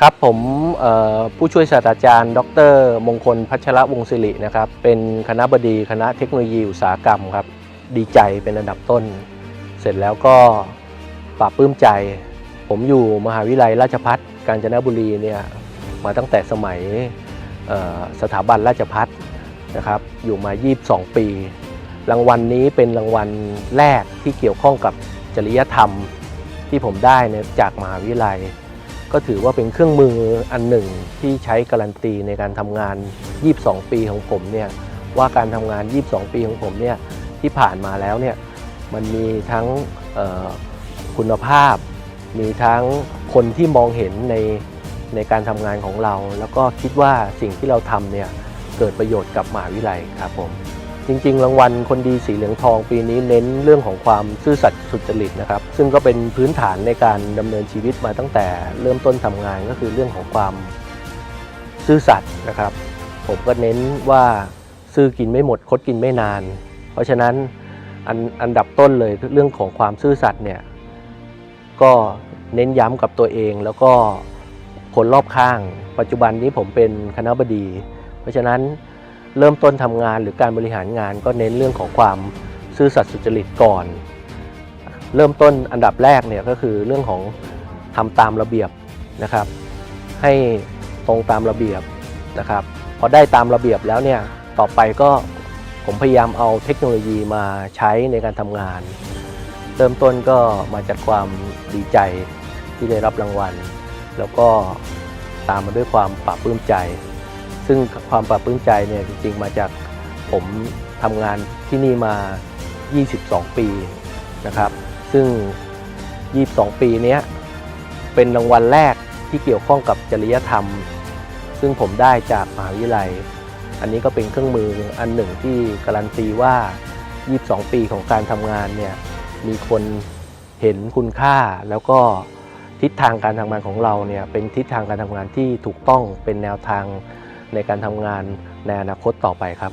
ครับผมผู้ช่วยศาสตราจารย์ ดร มงคลพัชระวงศิรินะครับเป็นคณะบดีคณะเทคโนโลยีอุตสาหกรรมครับดีใจเป็นอันดับต้น เสร็จแล้วก็ปลาบปลื้มใจ ผมอยู่มหาวิทยาลัยราชพัฒกาญจนบุรีเนี่ยมาตั้งแต่สมัยสถาบันราชพัฒนะครับอยู่มา 22 ปี รางวัลนี้เป็นรางวัลแรกที่เกี่ยวข้องกับจริยธรรมที่ผมได้จากมหาวิทยาลัย ก็ถือว่าเป็นเครื่องมืออันหนึ่งที่ใช้การันตีในการทำงาน 22 ปีของผมเนี่ยว่าการทำงาน 22 ปีของผมเนี่ยที่ผ่านมาแล้วเนี่ยมันมีทั้งคุณภาพ มีทั้งคนที่มองเห็นในในการทำงานของเรา แล้วก็คิดว่าสิ่งที่เราทำเนี่ยเกิดประโยชน์กับมหาวิทยาลัยครับผม จริงๆ รางวัลคนดีสีเหลืองทองปีนี้เน้นเรื่องของความซื่อสัตย์สุจริตนะครับ ซึ่งก็เป็นพื้นฐานในการดำเนินชีวิตมาตั้งแต่เริ่มต้นทำงานก็คือเรื่องของความซื่อสัตย์นะครับ ผมก็เน้นว่าซื่อกินไม่หมดคดกินไม่นาน เพราะฉะนั้นอันอันดับต้นเลยเรื่องของความซื่อสัตย์เนี่ยก็เน้นย้ำกับตัวเองแล้วก็คนรอบข้าง ปัจจุบันนี้ผมเป็นคณะบดี เพราะฉะนั้น เริ่มต้นทำงานหรือการบริหารงานก็เน้นเรื่องของความซื่อสัตย์สุจริตก่อน เริ่มต้นอันดับแรกเนี่ยก็คือเรื่องของทำตามระเบียบนะครับ ให้ตรงตามระเบียบนะครับพอได้ตามระเบียบแล้วเนี่ยต่อไปก็ผมพยายามเอาเทคโนโลยีมาใช้ในการทำงาน เริ่มต้นก็มาจากความดีใจที่ได้รับรางวัล แล้วก็ตามมาด้วยความปลาบปลื้มใจ ซึ่งความปลาบปลื้มใจเนี่ยจริง ๆ มาจากผมทำงานที่นี่มา 22 ปีนะครับ ซึ่ง 22 ปีนี้เป็นรางวัลแรกที่เกี่ยวข้องกับจริยธรรม ซึ่งผมได้จากมหาวิทยาลัย อันนี้ก็เป็นเครื่องมืออันหนึ่งที่การันตีว่า 22 ปีของการทำงานเนี่ยมีคนเห็นคุณค่าแล้วก็ทิศทางการทำงานของเราเนี่ยเป็นทิศทางการทำงานที่ถูกต้องเป็นแนวทาง ในการทำงานในอนาคตต่อไปครับ